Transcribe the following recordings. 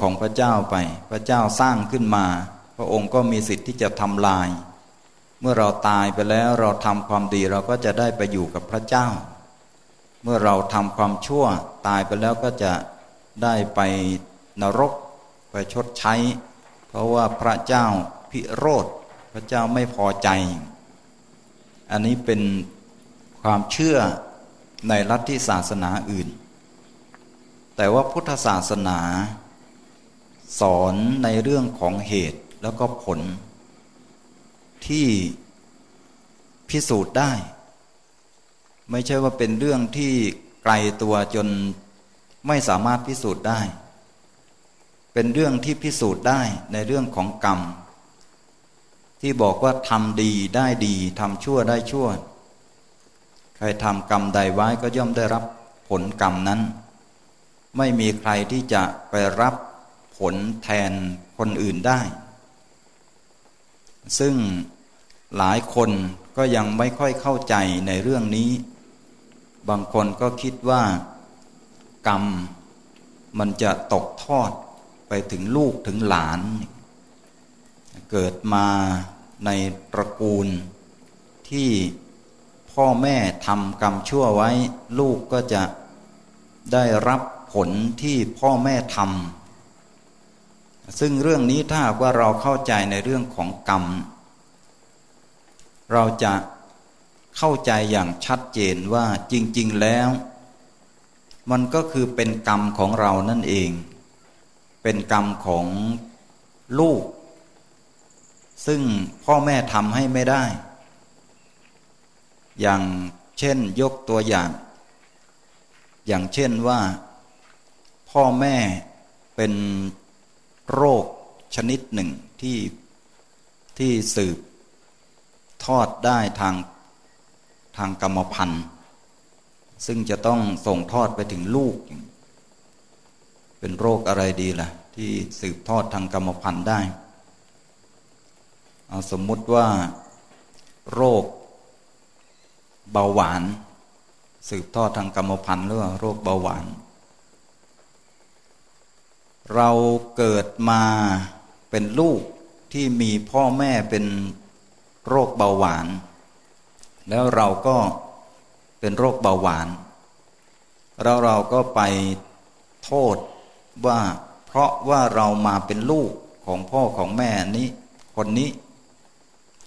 ของพระเจ้าไป พระเจ้าสร้างขึ้นมา พระองค์ก็มีสิทธิ์ที่จะทำลาย เมื่อเราตายไปแล้วเราทำความดีเราก็จะได้ไปอยู่กับพระเจ้า เมื่อเราทำความชั่วตายไปแล้วก็จะได้ไปนรกไปชดใช้ เพราะว่าพระเจ้าพิโรธพระเจ้าไม่พอใจ อันนี้เป็นความเชื่อในลัทธิศาสนาอื่น แต่ว่าพุทธศาสนา สอนในเรื่องของเหตุแล้วก็ผล ที่พิสูจน์ได้ ไม่ใช่ว่าเป็นเรื่องที่ไกลตัวจนไม่สามารถพิสูจน์ได้ เป็นเรื่องที่พิสูจน์ได้ในเรื่องของกรรม ที่บอกว่าทำดีได้ดีทำชั่วได้ชั่ว ใครทำกรรมใดไว้ก็ย่อมได้รับผลกรรมนั้น ไม่มีใครที่จะไปรับ ผลแทนคนอื่นได้ ซึ่งหลายคนก็ยังไม่ค่อยเข้าใจในเรื่องนี้ บางคนก็คิดว่า กรรมมันจะตกทอดไปถึงลูกถึงหลาน เกิดมาในตระกูลที่พ่อแม่ทำกรรมชั่วไว้ ลูกก็จะได้รับผลที่พ่อแม่ทำ ซึ่งเรื่องนี้ถ้าว่าเราเข้าใจในเรื่องของกรรม เราจะเข้าใจอย่างชัดเจนว่าจริง ๆแล้ว มันก็คือเป็นกรรมของเรานั่นเอง เป็นกรรมของลูก ซึ่งพ่อแม่ทำให้ไม่ได้ อย่างเช่นยกตัวอย่าง อย่างเช่นว่า พ่อแม่เป็น โรคชนิดหนึ่งที่ที่สืบทอดได้ทางทางกรรมพันธุ์ ซึ่งจะต้องส่งทอดไปถึงลูก เป็นโรคอะไรดีล่ะ ที่สืบทอดทางกรรมพันธุ์ได้เอาสมมุติว่าโรคเบาหวาน สืบทอดทางกรรมพันธุ์หรือว่าโรคเบาหวาน เราเกิดมาเป็นลูกที่มีพ่อแม่เป็นโรคเบาหวาน แล้วเราก็เป็นโรคเบาหวาน เราเราก็ไปโทษว่าเพราะว่าเรามาเป็นลูกของพ่อของแม่นี้คนนี้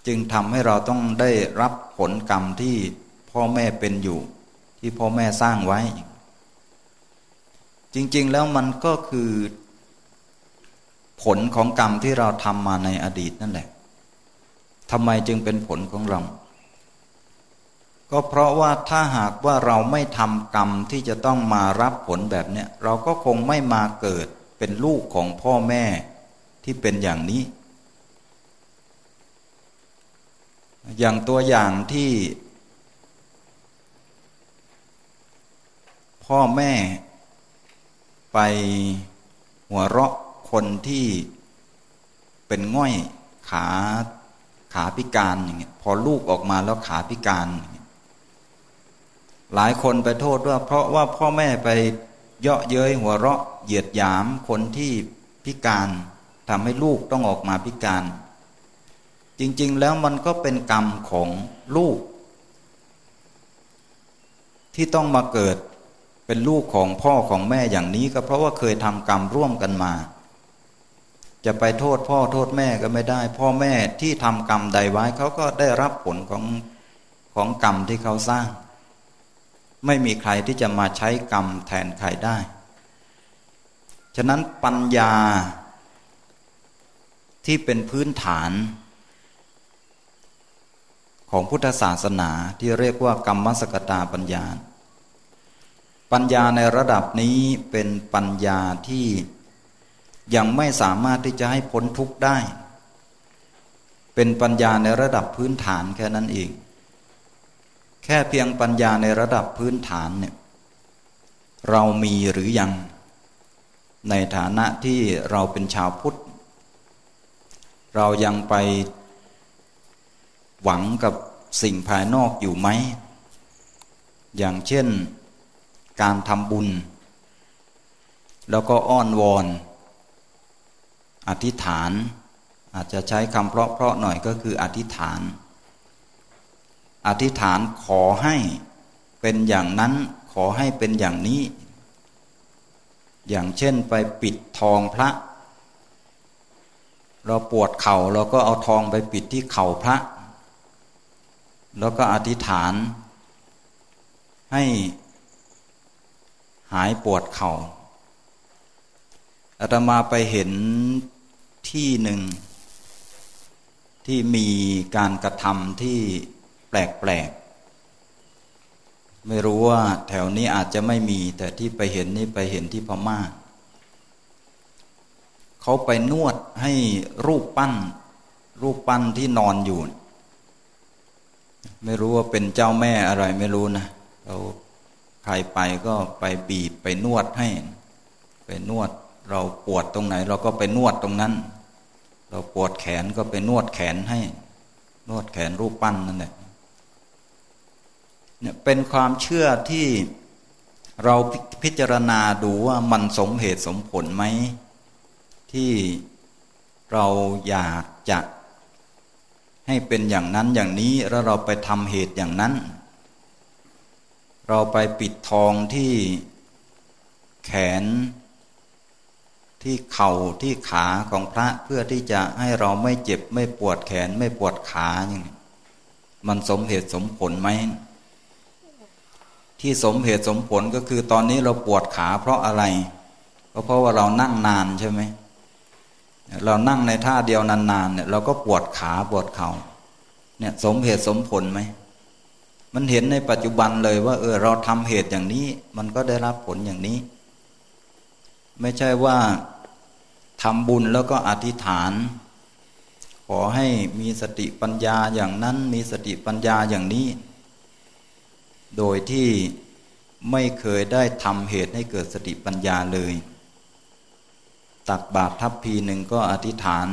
จึงทำให้เราต้องได้รับผลกรรมที่พ่อแม่เป็นอยู่ ที่พ่อแม่สร้างไว้ จริง ๆ แล้วมันก็คือ ผลของกรรมที่เราทำมาในอดีตนั่นแหละทำไมจึงเป็นผลของเรา ก็เพราะว่าถ้าหากว่าเราไม่ทำกรรมที่จะต้องมารับผลแบบเนี้ยเราก็คงไม่มาเกิดเป็นลูกของพ่อแม่ที่เป็นอย่างนี้ อย่างตัวอย่างที่ พ่อแม่ไปหัวเราะ คนที่เป็นง่อยขาขาพิการอย่างเงี้ยพอลูกออกมาแล้วขาพิการ หลายคนไปโทษว่า เพราะว่าพ่อแม่ไปเยาะเย้ยหัวเราะเหยียดหยามคนที่พิการทำให้ลูกต้องออกมาพิการ จริง ๆ แล้วมันก็เป็นกรรมของลูก ที่ต้องมาเกิดเป็นลูกของพ่อของแม่อย่างนี้ก็เพราะว่าเคยทำกรรมร่วมกันมา จะไปโทษพ่อโทษแม่ก็ไม่ได้ พ่อแม่ที่ทำกรรมใดไว้เขาก็ได้รับผลของของกรรมที่เขาสร้าง ไม่มีใครที่จะมาใช้กรรมแทนใครได้ ฉะนั้นปัญญาที่เป็นพื้นฐาน ของพุทธศาสนาที่เรียกว่ากรรมสกตาปัญญา ปัญญาในระดับนี้เป็นปัญญาที่ ยังไม่สามารถที่จะให้พ้นทุกข์ได้ เป็นปัญญาในระดับพื้นฐานแค่นั้นเอง แค่เพียงปัญญาในระดับพื้นฐานเนี่ยเรามีหรือยัง ในฐานะที่เราเป็นชาวพุทธ เรายังไปหวังกับสิ่งภายนอกอยู่ไหม อย่างเช่นการทำบุญ แล้วก็อ้อนวอน อธิษฐาน อาจจะใช้คำเพราะๆหน่อยก็คืออธิษฐาน อธิษฐานขอให้เป็นอย่างนั้นขอให้เป็นอย่างนี้ อย่างเช่นไปปิดทองพระ เราปวดเข่าเราก็เอาทองไปปิดที่เข่าพระ แล้วก็อธิษฐาน ให้หายปวดเขา่าอาตมาไปเห็น ที่หนึ่ง ที่มีการกระทำที่แปลกๆ ไม่รู้ว่าแถวนี้อาจจะไม่มี แต่ที่ไปเห็นนี่ไปเห็นที่พม่าเขาไปนวดให้รูปปั้น รูปปั้นที่นอนอยู่ ไม่รู้ว่าเป็นเจ้าแม่อะไรไม่รู้นะเราใครไปก็ไปบีบไปนวดให้ ไปนวดเราปวดตรงไหน เราก็ไปนวดตรงนั้น เราปวดแขนก็ไปนวดแขนให้ นวดแขนรูปปั้นนั่นแหละเนี่ยเป็นความเชื่อที่เราพิจารณาดูว่ามันสมเหตุสมผลไหม ที่เราอยากจะให้เป็นอย่างนั้นอย่างนี้แล้วเราไปทำเหตุอย่างนั้น เราไปปิดทองที่แขน ที่เข่าที่ขาของพระเพื่อที่จะให้เราไม่เจ็บไม่ปวดแขนไม่ปวดขาอย่างนี้มันสมเหตุสมผลไหมที่สมเหตุสมผลก็คือตอนนี้เราปวดขาเพราะอะไร ก็เพราะว่าเรานั่งนานใช่ไหมเรานั่งในท่าเดียวนานๆเนี่ยเราก็ปวดขาปวดเขา่าเนี่ยสมเหตุสมผลไหมมันเห็นในปัจจุบันเลยว่า เออเราทำเหตุอย่างนี้ มันก็ได้รับผลอย่างนี้ ไม่ใช่ว่าทำบุญแล้วก็อธิษฐาน ขอให้มีสติปัญญาอย่างนั้นมีสติปัญญาอย่างนี้ โดยที่ไม่เคยได้ทำเหตุให้เกิดสติปัญญาเลย ตักบาตรทัพพีหนึ่งก็อธิษฐาน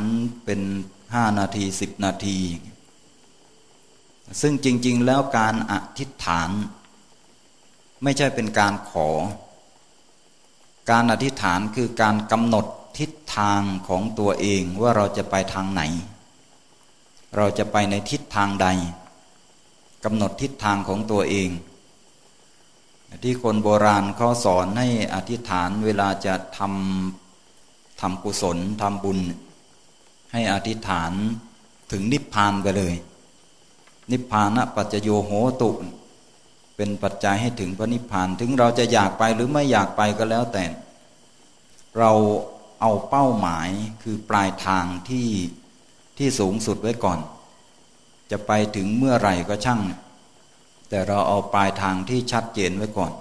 เป็นห้านาทีสิบนาที ซึ่งจริง ๆ แล้วการอธิษฐาน ไม่ใช่เป็นการขอ การอธิษฐานคือการกำหนดทิศทางของตัวเองว่าเราจะไปทางไหน เราจะไปในทิศทางใดกำหนดทิศทางของตัวเอง ที่คนโบราณเขาสอนให้อธิษฐานเวลาจะทำทำกุศลทำบุญ ให้อธิษฐานถึงนิพพานไปเลย นิพพานะปัจจโยโหตุ เป็นปัจจัยให้ถึงพระนิพพานถึงเราจะอยากไปหรือไม่อยากไปก็แล้วแต่ เราเอาเป้าหมายคือปลายทางที่ที่สูงสุดไว้ก่อน จะไปถึงเมื่อไหร่ก็ช่าง แต่เราเอาปลายทางที่ชัดเจนไว้ก่อน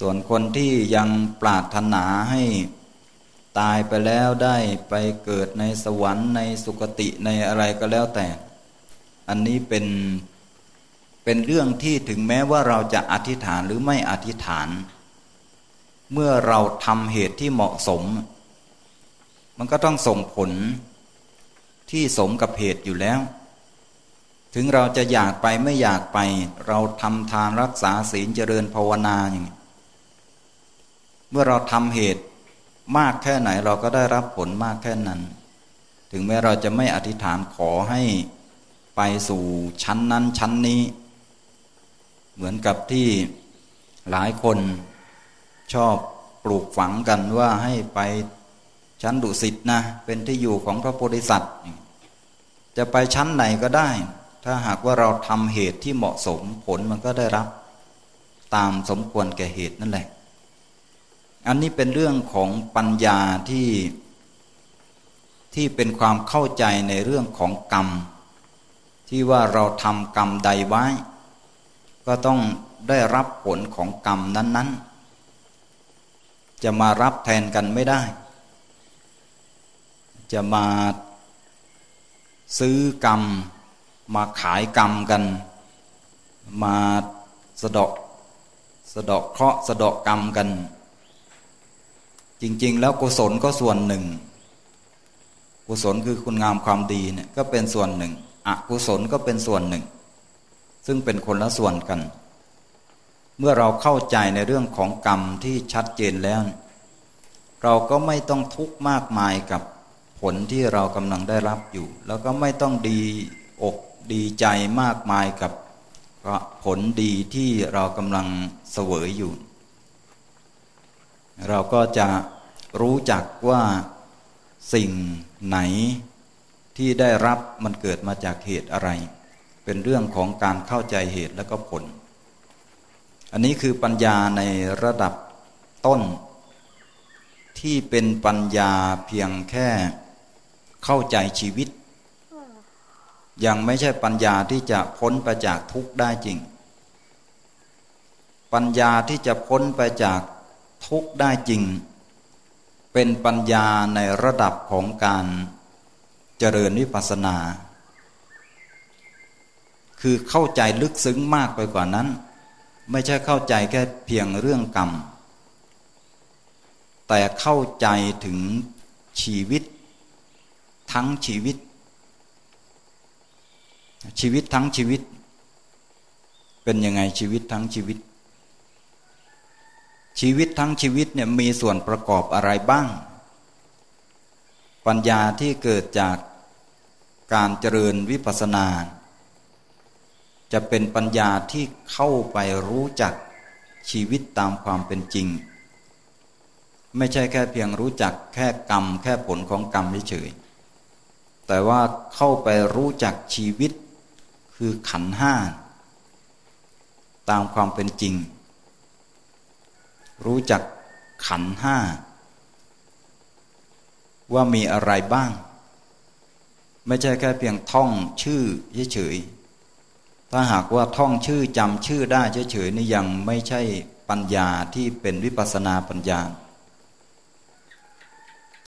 ส่วนคนที่ยังปรารถนาให้ตายไปแล้วได้ไปเกิดในสวรรค์ในสุคติในอะไรก็แล้วแต่ อันนี้เป็น เป็นเรื่องที่ถึงแม้ว่าเราจะอธิษฐานหรือไม่อธิษฐาน เมื่อเราทำเหตุที่เหมาะสม มันก็ต้องส่งผลที่สมกับเหตุอยู่แล้ว ถึงเราจะอยากไปไม่อยากไป เราทำทานรักษาศีลเจริญภาวนาอย่างนี้เมื่อเราทำเหตุมากแค่ไหนเราก็ได้รับผลมากแค่นั้น ถึงแม้เราจะไม่อธิษฐานขอให้ไปสู่ชั้นนั้นชั้นนี้ เหมือนกับที่หลายคนชอบปลูกฝังกันว่าให้ไปชั้นดุสิตนะ เป็นที่อยู่ของพระโพธิสัตว์ จะไปชั้นไหนก็ได้ ถ้าหากว่าเราทำเหตุที่เหมาะสมผลมันก็ได้รับ ตามสมควรแก่เหตุนั่นแหละ อันนี้เป็นเรื่องของปัญญาที่ที่เป็นความเข้าใจในเรื่องของกรรม ที่ว่าเราทำกรรมใดไว้ ก็ต้องได้รับผลของกรรมนั้นๆ จะมารับแทนกันไม่ได้ จะมาซื้อกรรม มาขายกรรมกัน มาสะดอกสะดอกเคราะห์สะดอกกรรมกัน จริง ๆ แล้วกุศลก็ส่วนหนึ่ง กุศลคือคุณงามความดีเนี่ยก็เป็นส่วนหนึ่งอกุศลก็เป็นส่วนหนึ่ง ซึ่งเป็นคนละส่วนกัน เมื่อเราเข้าใจในเรื่องของกรรมที่ชัดเจนแล้ว เราก็ไม่ต้องทุกข์มากมายกับผลที่เรากำลังได้รับอยู่ แล้วก็ไม่ต้องดีอกดีใจมากมายกับผลดีที่เรากำลังเสวยอยู่ เราก็จะรู้จักว่าสิ่งไหนที่ได้รับมันเกิดมาจากเหตุอะไร เป็นเรื่องของการเข้าใจเหตุและก็ผล อันนี้คือปัญญาในระดับต้น ที่เป็นปัญญาเพียงแค่เข้าใจชีวิต ยังไม่ใช่ปัญญาที่จะพ้นไปจากทุกข์ได้จริง ปัญญาที่จะพ้นไปจากทุกข์ได้จริง เป็นปัญญาในระดับของการเจริญวิปัสสนา คือเข้าใจลึกซึ้งมากไปกว่านั้น ไม่ใช่เข้าใจแค่เพียงเรื่องกรรม แต่เข้าใจถึงชีวิตทั้งชีวิต ชีวิตทั้งชีวิต เป็นยังไงชีวิตทั้งชีวิต ชีวิตทั้งชีวิตเนี่ยมีส่วนประกอบอะไรบ้าง ปัญญาที่เกิดจากการเจริญวิปัสสนา จะเป็นปัญญาที่เข้าไปรู้จักชีวิตตามความเป็นจริง ไม่ใช่แค่เพียงรู้จักแค่กรรม แค่ผลของกรรมเฉยแต่ว่าเข้าไปรู้จักชีวิตคือขันห้าตามความเป็นจริง รู้จักขันห้าว่ามีอะไรบ้าง ไม่ใช่แค่เพียงท่องชื่อเฉยๆ ถ้าหากว่าท่องชื่อจำชื่อได้เฉยๆนี่ยังไม่ใช่ปัญญาที่เป็นวิปัสนาปัญญา